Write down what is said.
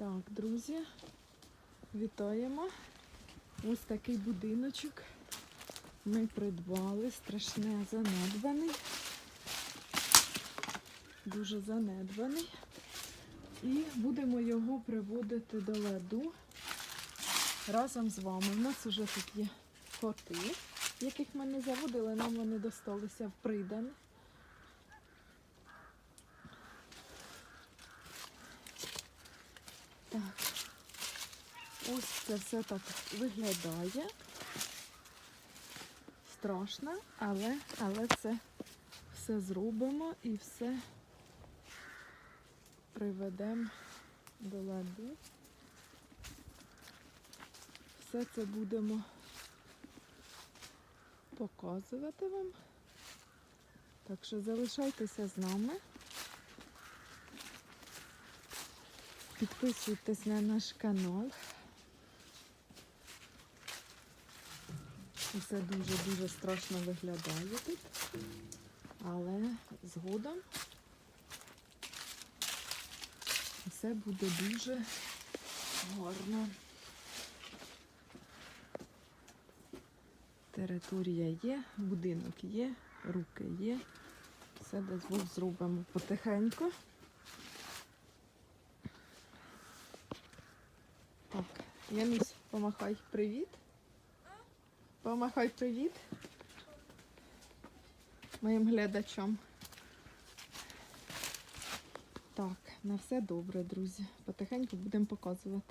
Так, друзі, вітаємо. Ось такий будиночок ми придбали, страшне занедбаний. Дуже занедбаний. І будемо його приводити до ладу разом з вами. У нас вже тут є коти, яких ми не заводили, нам вони досталися в придан. Так. Ось це все так виглядає. Страшно, але, але це все зробимо і все приведемо до ладу. Все це будемо показувати вам. Так що залишайтеся з нами. Підписуйтесь на наш канал. Все дуже-дуже страшно виглядає тут. Але згодом все буде дуже гарно. Територія є, будинок є, руки є. Все Бог зробимо потихеньку. Так, Янусь, помахай привіт. Помахай привіт моїм глядачам. Так, на все добре, друзі. Потихеньку будемо показувати.